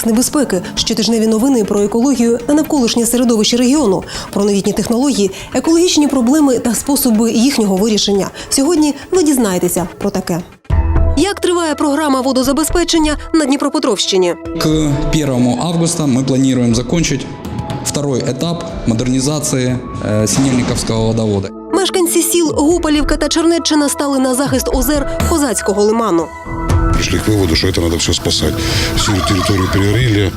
індекс небезпеки, щотижневі новини про екологію та навколишнє середовище регіону, про новітні технології, екологічні проблеми та способи їхнього вирішення. Сьогодні ви дізнаєтеся про таке. Як триває програма водозабезпечення на Дніпропетровщині? К 1 августа мы планируем закончить второй этап модернизации э, Синельниковского водовода. Мешканці сіл Гупалівка та Чернеччина стали на захист озер Козацького лиману. пришли к выводу, что это надо все спасать. Всю территорию перерыли,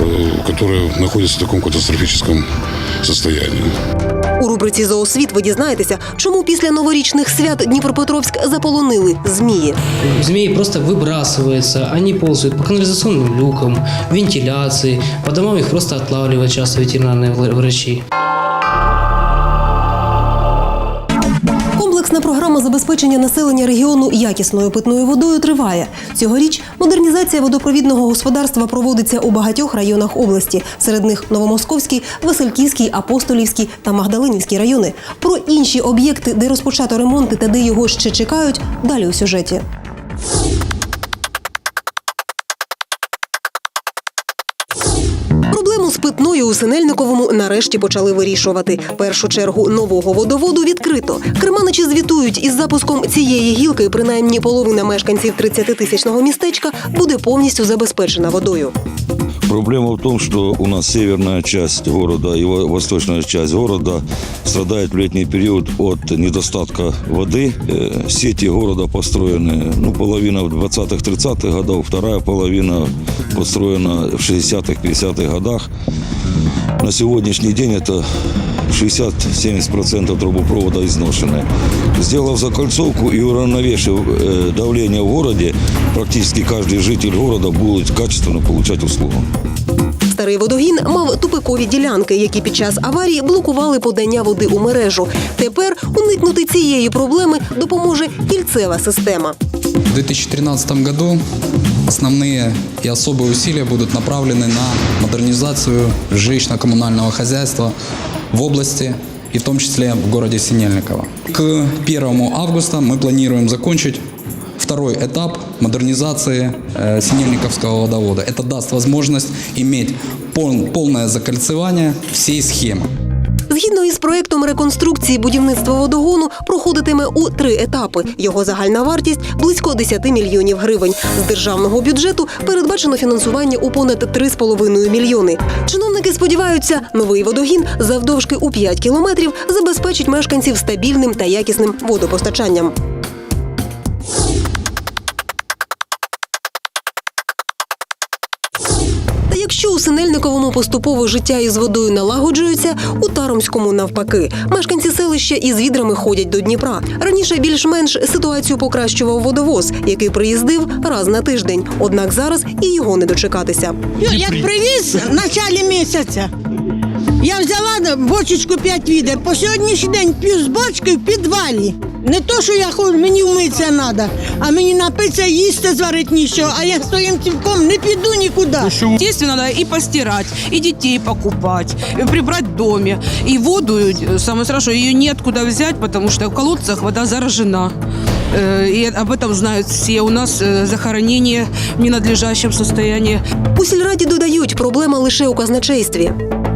э, которая находится в таком катастрофическом состоянии. У рубриці «Зоосвіт» ви дізнаєтеся, чому після новорічних свят Дніпропетровськ заполонили змії. Змеи просто выбрасываются, они ползают по канализационным люкам, вентиляции, по домам их просто отлавливают часто ветеринарные вра- Комплексна програма забезпечення населення регіону якісною питною водою триває. Цьогоріч модернізація водопровідного господарства проводиться у багатьох районах області. Серед них Новомосковський, Васильківський, Апостолівський та Магдалинівський райони. Про інші об'єкти, де розпочато ремонти та де його ще чекають, далі у сюжеті. Проблему з питною у Синельниковому нарешті почали вирішувати. Першу чергу нового водоводу відкрито. Керманичі звітують із запуском цієї гілки. Принаймні половина мешканців 30-тисячного містечка буде повністю забезпечена водою. Проблема в том, что у нас северная часть города и во- восточная часть города страдает в летний период от недостатка воды. Э, Сети города построены, ну, половина в 20-30-х годах, вторая половина построена в 60-х, 50-х годах. На сегодняшний день это 60-70% трубопровода изношены. Сделав закольцовку и уравновешив э, давление в городе, практически каждый житель города будет качественно получать услугу. Старий водогін мав тупикові ділянки, які під час аварії блокували подання води у мережу. Тепер уникнути цієї проблеми допоможе кільцева система. В 2013 году основные и особые усилия будут направлены на модернизацию жилищно-коммунального хозяйства в области и в том числе в городе Синельниково. К 1 августа мы планируем закончить второй этап модернизации э, Синельниковского водовода. Это даст возможность иметь пол- полное закольцевание всей схемы. Згідно із проектом реконструкції будівництва водогону проходитиме у три етапи. Його загальна вартість близько 10 мільйонів гривень. З державного бюджету передбачено фінансування у понад 3,5 мільйони. Чиновники сподіваються, новий водогін завдовжки у 5 кілометрів забезпечить мешканців стабільним та якісним водопостачанням. У Синельниковому поступово життя із водою налагоджується, у Таромському навпаки. Мешканці селища із відрами ходять до Дніпра. Раніше більш-менш ситуацію покращував водовоз, який приїздив раз на тиждень. Однак зараз і його не дочекатися. Як привіз в началі місяця, я взяла бочечку 5 відер. По сьогоднішній день п'ю з бочки в підвалі. Не то, що я хочу, мені вмитися треба, а мені напитися, їсти зварити нічого, а я своїм цілком не піду нікуди. Естественно, надо и постирать, и детей покупать, и прибрать в доме. И воду, э, самое страшное, ее неоткуда взять, потому что в колодцах вода заражена. Э, И об этом знают все. У нас э, захоронение в ненадлежащем состоянии. У сільраді додають, проблема лише у казначействі.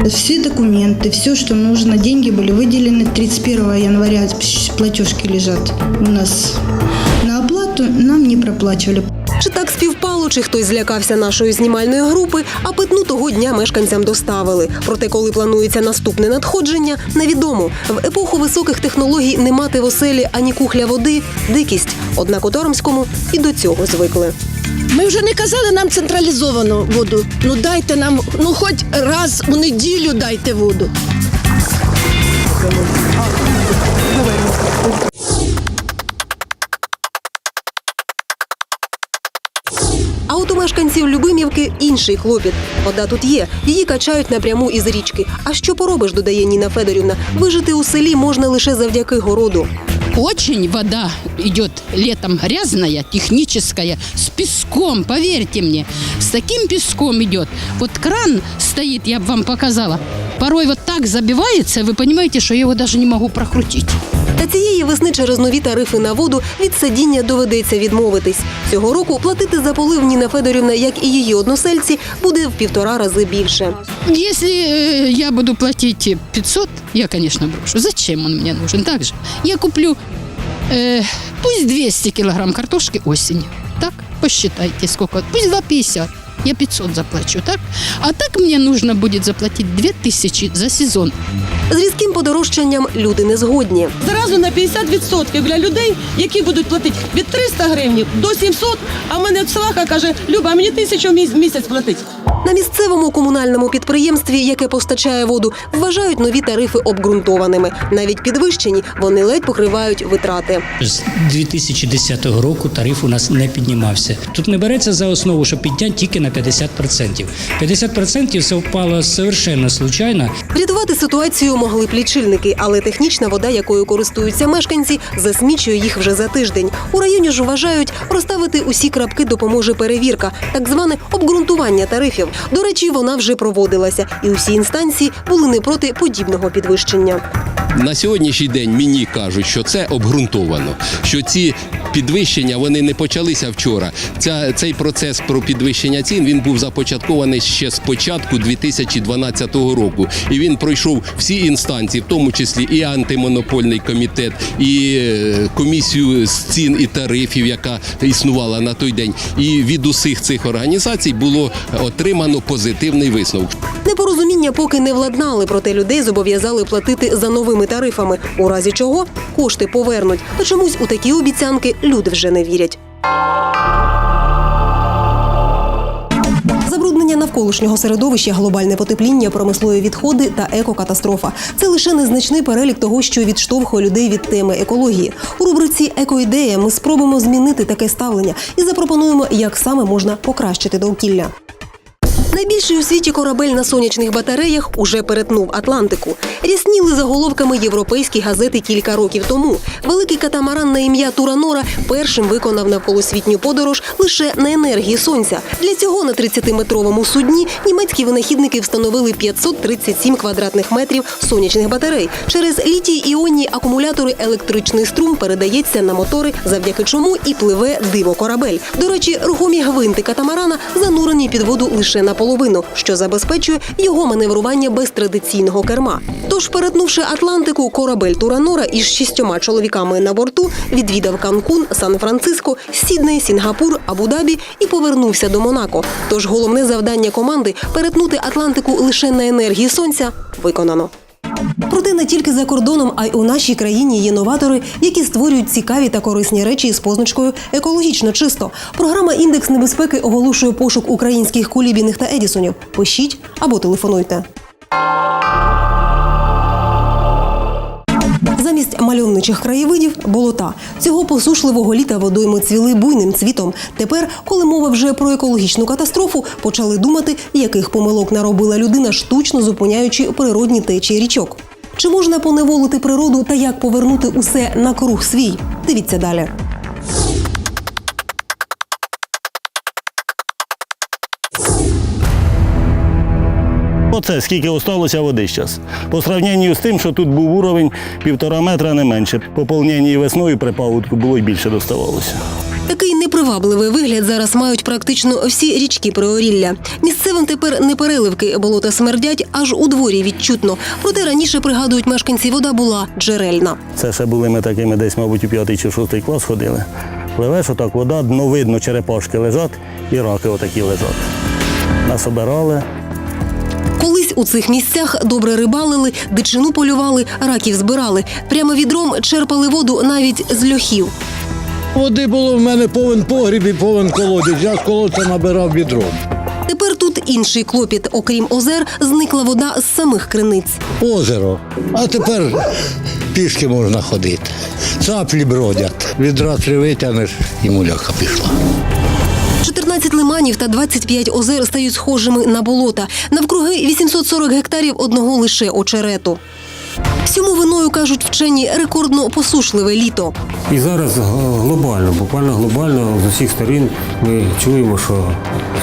Все документы, все, что нужно, деньги были выделены 31 января, платежки лежат у нас на оплату, нам не проплачивали. Чи так співпало, чи хтось злякався нашої знімальної групи, а питну того дня мешканцям доставили. Проте, коли планується наступне надходження, невідомо. В епоху високих технологій не мати в оселі ані кухля води дикість. Однак у Таромському і до цього звикли. Ми вже не казали нам централізовану воду. Ну дайте нам, ну хоч раз у неділю дайте воду. Мешканців Любимівки інший клопіт. Вода тут є, її качають напряму із річки. А що поробиш, додає Ніна Федорівна. Вижити у селі можна лише завдяки городу. Очень вода идет летом грязная, техническая, с песком, поверьте мне. С таким песком идет. Вот кран стоит, я бы вам показала. Порой вот так забивается, вы понимаете, что я его даже не могу прокрутить. Та цієї весни через нові тарифи на воду від садіння доведеться відмовитись. Цього року платити за полив Ніна Федорівна, як і її односельці, буде в півтора рази більше. Если э, я буду платить 500, я, конечно, брошу. Зачем он мне нужен? Так же. Я куплю э, пусть 200 кілограм картошки осінь. Так? Посчитайте, сколько. Пусть 250. Я 500 заплачу, так? А так мне нужно будет заплатить 2000 за сезон. З різким подорожчанням люди не згодні. Зразу на 50% для людей, які будуть платити від 300 гривень до 700, а в мене сваха каже, Люба, мені тисячу в місяць платить. На місцевому комунальному підприємстві, яке постачає воду, вважають нові тарифи обґрунтованими. Навіть підвищені вони ледь покривають витрати. З 2010 року тариф у нас не піднімався. Тут не береться за основу, що підняти тільки на 50%. 50% це впало совершенно случайно. Врятувати ситуацію могли б лічильники, але технічна вода, якою користуються мешканці, засмічує їх вже за тиждень. У районі ж вважають, розставити усі крапки допоможе перевірка, так зване обґрунтування тарифів. До речі, вона вже проводилася, і усі інстанції були не проти подібного підвищення. На сьогоднішній день мені кажуть, що це обґрунтовано, що ці підвищення вони не почалися вчора. Ця, цей процес про підвищення цін він був започаткований ще з початку 2012 року. І він пройшов всі інстанції, в тому числі і антимонопольний комітет, і е, комісію з цін і тарифів, яка існувала на той день. І від усіх цих організацій було отримано позитивний висновок. Непорозуміння поки не владнали, проте людей зобов'язали платити за новими тарифами, у разі чого кошти повернуть. Та чомусь у такі обіцянки люди вже не вірять. Забруднення навколишнього середовища, глобальне потепління, промислові відходи та екокатастрофа це лише незначний перелік того, що відштовхує людей від теми екології. У рубриці Екоідея ми спробуємо змінити таке ставлення і запропонуємо, як саме можна покращити довкілля. Найбільший у світі корабель на сонячних батареях уже перетнув Атлантику. Рісніли заголовками європейські газети кілька років тому. Великий катамаран на ім'я Туранора першим виконав навколосвітню подорож лише на енергії сонця. Для цього на 30-метровому судні німецькі винахідники встановили 537 квадратних метрів сонячних батарей. Через літій іонні акумулятори електричний струм передається на мотори, завдяки чому і пливе диво корабель. До речі, рухомі гвинти катамарана занурені під воду лише наполовину, що забезпечує його маневрування без традиційного керма. Тож, перетнувши Атлантику, корабель Туранора із шістьома чоловіками на борту відвідав Канкун, Сан-Франциско, Сідней, Сінгапур, Абу-Дабі і повернувся до Монако. Тож головне завдання команди перетнути Атлантику лише на енергії сонця виконано. Проте не тільки за кордоном, а й у нашій країні є новатори, які створюють цікаві та корисні речі з позначкою екологічно чисто. Програма Індекс небезпеки оголошує пошук українських кулібіних та едісонів. Пишіть або телефонуйте. Замість мальовничих краєвидів болота. Цього посушливого літа водойми цвіли буйним цвітом. Тепер, коли мова вже про екологічну катастрофу, почали думати, яких помилок наробила людина, штучно зупиняючи природні течії річок. Чи можна поневолити природу та як повернути усе на круг свій? Дивіться далі. Оце скільки осталося води зараз. По сравненню з тим, що тут був уровень півтора метра не менше. Поповнення весною при паводку було й більше доставалося. Такий непривабливий вигляд зараз мають практично всі річки Приорілля. Місцевим тепер не переливки болота смердять, аж у дворі відчутно. Проте раніше пригадують мешканці, вода була джерельна. Це ще були ми такими десь, мабуть, у п'ятий чи шостий клас ходили. Пливеш отак вода, дно видно, черепашки лежать і раки отакі лежать. Нас обирали, Колись у цих місцях добре рибалили, дичину полювали, раків збирали. Прямо відром черпали воду навіть з льохів. Води було в мене повен погріб і повен колодязь. Я з колодця набирав відром. Тепер тут інший клопіт. Окрім озер, зникла вода з самих криниць. Озеро. А тепер пішки можна ходити. Цаплі бродять. Відра три витягнеш і муляка пішла. 14 лиманів та 25 озер стають схожими на болота. Навкруги 840 гектарів одного лише очерету. Всьому виною кажуть вчені рекордно посушливе літо. І зараз глобально, буквально глобально з усіх сторін ми чуємо, що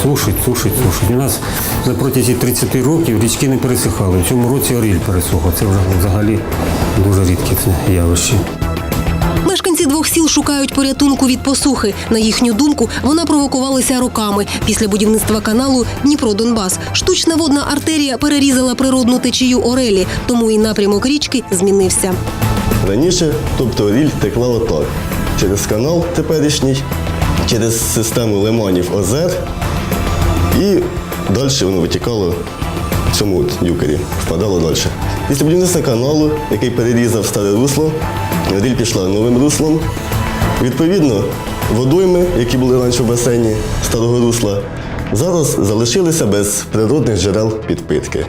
сушить, сушить, сушить. У нас на протязі 30 років річки не пересихали. В цьому році Оріль пересохла. Це вже взагалі дуже рідке явище. Мешканці двох сіл шукають порятунку від посухи. На їхню думку, вона провокувалася роками. Після будівництва каналу Дніпро-Донбас штучна водна артерія перерізала природну течію Орелі, тому і напрямок річки змінився. Раніше, тобто ріль текла отак. Через канал теперішній, через систему лиманів озер і далі воно витікало в цьому от юкері, впадало далі. Після будівництва каналу, який перерізав старе русло, ріль пішла новим руслом. Відповідно, водойми, які були раніше в басейні старого русла, зараз залишилися без природних джерел підпитки.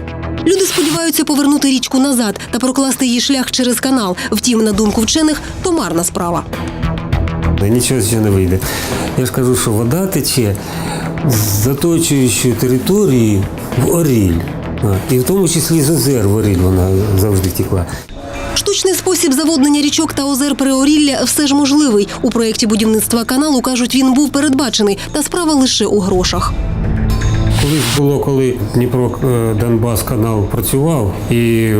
Люди сподіваються повернути річку назад та прокласти її шлях через канал. Втім, на думку вчених, то марна справа. Нічого з не вийде. Я ж кажу, що вода тече з заточуючої території в Оріль. І в тому числі з озер в Оріль вона завжди текла. Штучний спосіб заводнення річок та озер Приорілля все ж можливий. У проєкті будівництва каналу кажуть, він був передбачений, та справа лише у грошах. Колись було, коли Дніпро е, Донбас канал працював, і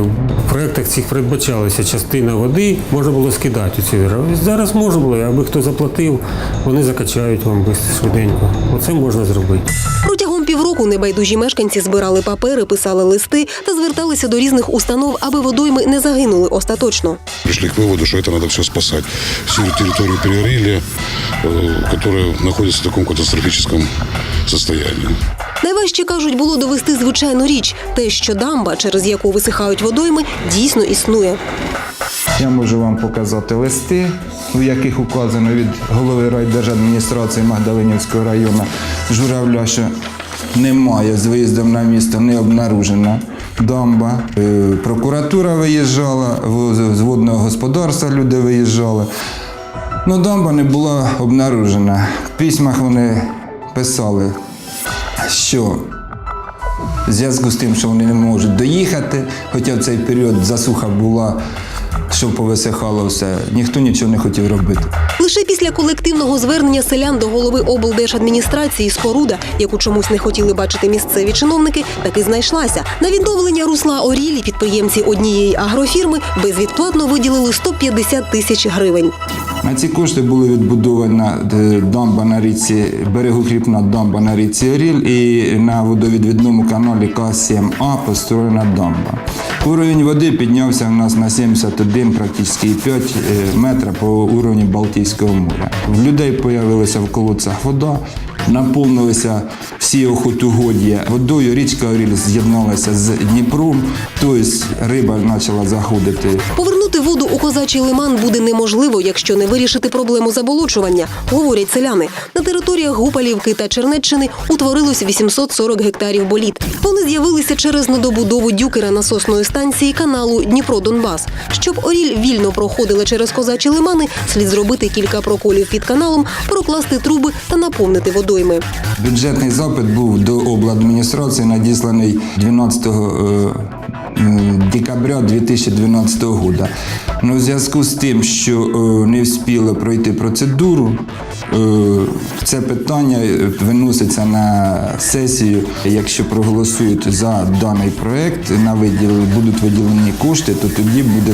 в проєктах цих передбачалася частина води, можна було скидати у ці озера. Зараз можна було, аби хто заплатив, вони закачають вам без- швиденько. Оце можна зробити. Протягом півроку небайдужі мешканці збирали папери, писали листи та зверталися до різних установ, аби водойми не загинули остаточно. Пришли к выводу, что это надо все спасать. Всю территорию перерыли, э, которая находится в таком катастрофическом состоянии. Найважче кажуть, було довести звичайну річ, те, що дамба, через яку висихають водойми, дійсно існує. Я можу вам показати листи, у яких указано від голови райдержадміністрації Магдалинівського району Журавля, що немає з виїздом на місто, не обнаружена дамба. Е, Прокуратура виїжджала, з водного господарства люди виїжджали. Ну, дамба не була обнаружена. В письмах вони писали, що в зв'язку з тим, що вони не можуть доїхати, хоча в цей період засуха була, що повисихало все, ніхто нічого не хотів робити. Лише після колективного звернення селян до голови облдержадміністрації споруда, яку чомусь не хотіли бачити місцеві чиновники, таки знайшлася. На відновлення русла Орілі підприємці однієї агрофірми безвідплатно виділили 150 тисяч гривень. На ці кошти були відбудована дамба на річці, берегокріпна дамба на річці Оріль і на водовідвідному каналі К7А построєна дамба. Уровень води піднявся у нас на 71, практично 5 е, метра по уровню Балтійського моря. В людей з'явилася в колодцях вода, наповнилися всі охотугодія водою. Річка Оріль з'єдналася з Дніпром, тобто риба почала заходити Повернути воду у козачий лиман буде неможливо, якщо не вирішити проблему заболочування, говорять селяни. На територіях Гупалівки та Чернеччини утворилось 840 гектарів боліт. Вони з'явилися через недобудову дюкера насосної станції каналу Дніпро-Донбас. Щоб Оріль вільно проходила через козачі лимани, слід зробити кілька проколів під каналом, прокласти труби та наповнити водойми. Бюджетний запит був до обладміністрації надісланий 12 е, декабря 2012 року. Ну, в зв'язку з тим, що е, не встигли пройти процедуру, е, це питання виноситься на сесію. Якщо проголосують за даний проект, на виділ, будуть виділені кошти, то тоді буде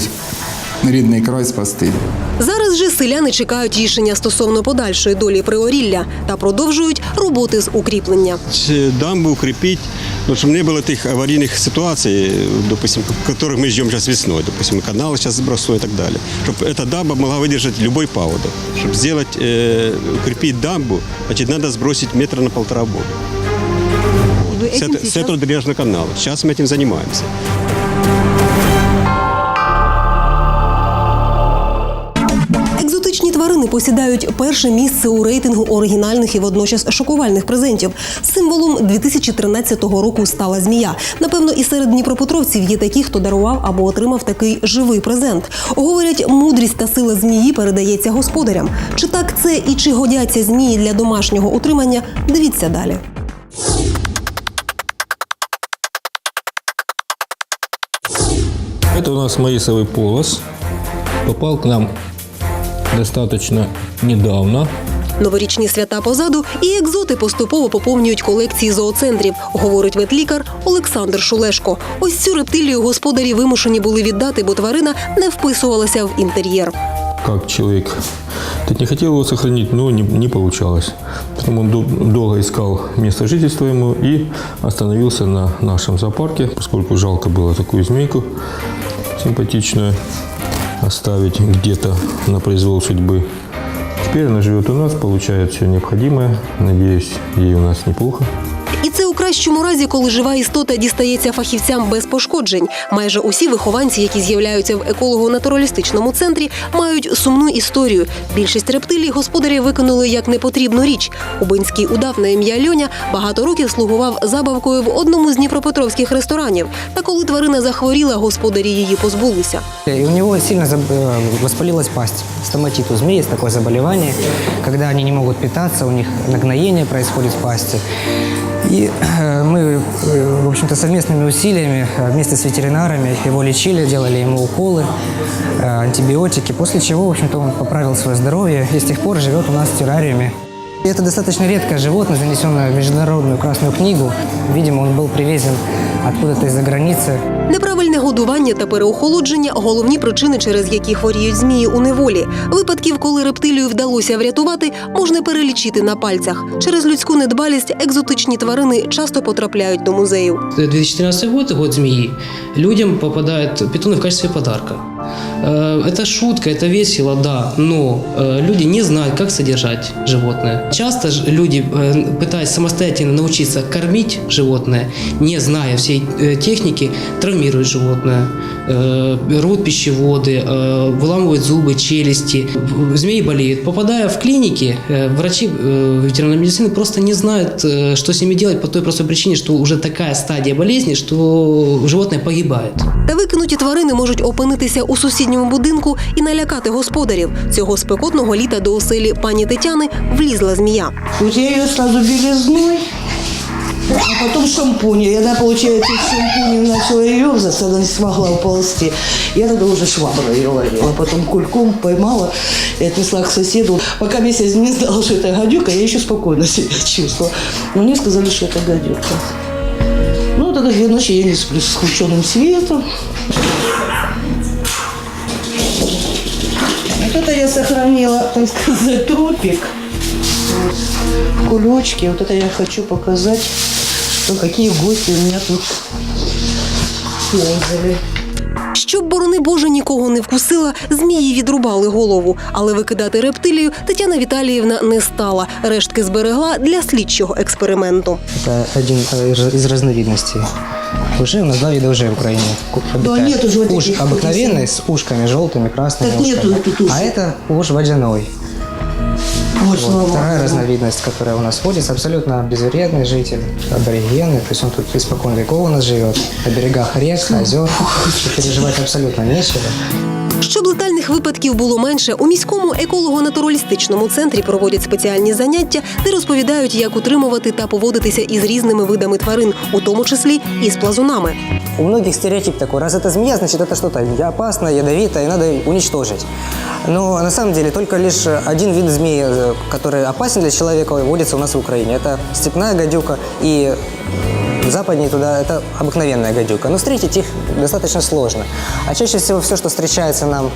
рідний край спасти. Зараз же селяни чекають рішення стосовно подальшої долі приорілля та продовжують роботи з укріплення. Чи дамбу укрепить, ну, чтобы не было тех аварийных ситуаций, допустим, которых мы ждем сейчас весной, допустим, канал сейчас сбросной и так далее. Чтобы эта дамба могла выдержать любой паводок. Чтобы сделать, э, укрепить дамбу, значит, надо сбросить метра на полтора воду. С, это- с этого дренажного канала. Сейчас мы этим занимаемся. Тварини посідають перше місце у рейтингу оригінальних і водночас шокувальних презентів. Символом 2013 року стала змія. Напевно, і серед дніпропетровців є такі, хто дарував або отримав такий живий презент. Говорять, мудрість та сила змії передається господарям. Чи так це і чи годяться змії для домашнього утримання? Дивіться далі. Это у нас маисовый полос. Попал к нам достаточно недавно. Новорічні свята позаду, і екзоти поступово поповнюють колекції зооцентрів, говорить ветлікар Олександр Шулешко. Ось цю рептилію господарі вимушені були віддати, бо тварина не вписувалася в інтер'єр. как человек. Тут не хотел его сохранить, но не, не получалось. Поэтому он дол- долго искал место жительства ему и остановился на нашем зоопарке, поскольку жалко было такую змейку симпатичную оставить где-то на произвол судьбы. Теперь она живет у нас, получает все необходимое. Надеюсь, ей у нас неплохо. Кращому разі, коли жива істота дістається фахівцям без пошкоджень. Майже усі вихованці, які з'являються в еколого-натуралістичному центрі, мають сумну історію. Більшість рептилій господарі викинули як непотрібну річ. Кубинський удав на ім'я Льоня багато років слугував забавкою в одному з дніпропетровських ресторанів. Та коли тварина захворіла, господарі її позбулися. У него сильно заб- э, воспалилась пасть. Стоматит у змеи есть такое заболевание, когда не могут питаться, у них нагноение происходит в пасти. И э, мы, э, в общем-то, совместными усилиями э, вместе с ветеринарами его лечили, делали ему уколы, э, антибиотики, после чего, в общем-то, он поправил свое здоровье и с тех пор живет у нас в террариуме. И Это достаточно редкое животное, занесенное в Международную Красную книгу. Видимо, он был привезен откуда-то из-за границы. Неправильне годування та переохолодження головні причини, через які хворіють змії у неволі. Випадків, коли рептилію вдалося врятувати, можна перелічити на пальцях. Через людську недбалість екзотичні тварини часто потрапляють до музеїв. 2014 год, год змеи, людям попадают питоны в качестве подарка. Э, Это шутка, это весело, да, но э, люди не знают, как содержать животное. Часто ж люди, э, пытаясь самостоятельно научиться кормить животное, не зная всей э, техники, травмируют животное, э, рвут пищеводы, э, выламывают зубы, челюсти. В- Змеи болеют. Попадая в клиники, э, врачи э, ветеринарной медицины просто не знают, э, что с ними делать по той простой причине, что уже такая стадия болезни, что животное погибает. Та викинуті тварини можуть опинитися у сусідньому будинку і налякати господарів. Цього спекотного літа до оселі пані Тетяни влізла змія. Вот я ее сразу белизной, А потом шампунь. И она, получается, шампуня начала ерзаться, она не смогла уползти. Я тогда уже шваброй ее ловила. Потом кульком поймала и отнесла к соседу. Пока месяц не знала, что это гадюка, я еще спокойно себя чувствовала. Но мне сказали, что это гадюка. Ну, тогда две ночи я не сплю с включенным светом. Вот это я сохранила, так сказать, трупик. Кулечки. Вот это я хочу показать, что какие гости у меня тут ползали. Щоб, борони Боже, нікого не вкусила, змії відрубали голову. Але викидати рептилію Тетяна Віталіївна не стала. Рештки зберегла для слідчого експерименту. Это один э, из- из разновидностей. Уже у нас два вида уже в Украине. ку- обитает. нет уже вот Уж этих обыкновенный вот с ушками желтыми, красными Так нету ушками. тут уж. А это уж водяной. Вот, вторая разновидность, которая у нас водится, абсолютно безвредный житель, аборигены, то есть он тут испокон веков у нас живет, на берегах рек, озер, переживать абсолютно нечего. Щоб летальних випадків було менше, у міському еколого-натуралістичному центрі проводять спеціальні заняття, де розповідають, як утримувати та поводитися із різними видами тварин, у тому числі і з плазунами. У многих стереотип такой, раз это змея, значит это что-то опасное, ядовитое, и надо уничтожить. Но на самом деле только лишь один вид змеи, э, который опасен для человека, водится у нас в Украине. Это степная гадюка и западнее туда это обыкновенная гадюка. Но встретить их достаточно сложно. А чаще всего все, что встречается нам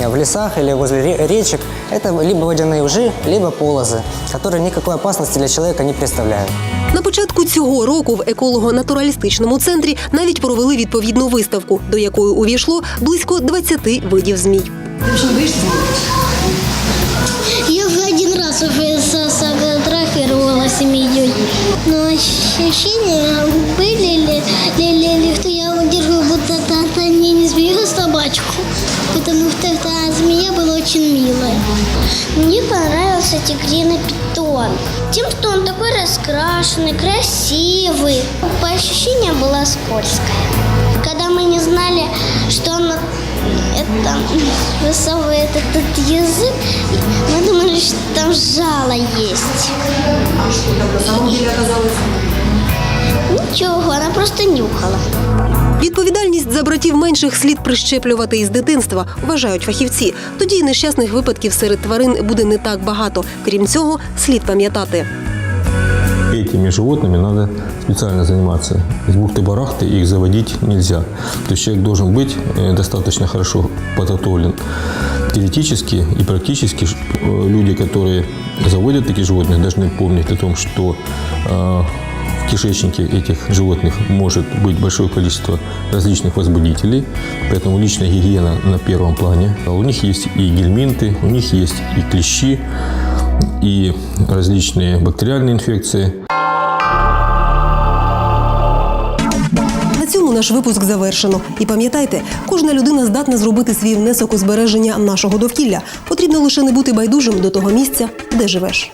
э, в лесах или возле ре- речек, это либо водяные ужи, либо полозы, которые никакой опасности для человека не представляют. На початку цього року в еколого-натуралістичному центрі навіть провели відповідну виставку, до якої увійшло близько 20 видів змій. Я уже один раз уже сфотографировала семьей. Но ощущения были ли, ли, ли, ли, что я удерживаю будто это, не, не змею, а собачку. Потому что эта змея была очень милая. Мне понравился тигриный питон. Тем, что он такой раскрашенный, красивый. По ощущениям была скользкая. Когда мы не знали, что она это высовывает этот язык, мы думали, что там жало есть. А что там на самом деле оказалось? Ничего, она просто нюхала. Відповідальність за братів менших слід прищеплювати із дитинства, вважають фахівці. Тоді й нещасних випадків серед тварин буде не так багато. Крім цього, слід пам'ятати. Этими животными надо специально заниматься. С бухты-барахты их заводить нельзя. То есть человек должен быть э, достаточно хорошо подготовлен теоретически и практически э, люди, которые заводят таких животных, должны помнить о том, что э, в кишечнике этих животных может быть большое количество различных возбудителей, поэтому личная гигиена на первом плане. А У них есть и гельминты, у них есть и клещи, и различные бактериальные инфекции. Наш випуск завершено. І пам'ятайте, кожна людина здатна зробити свій внесок у збереження нашого довкілля. Потрібно лише не бути байдужим до того місця, де живеш.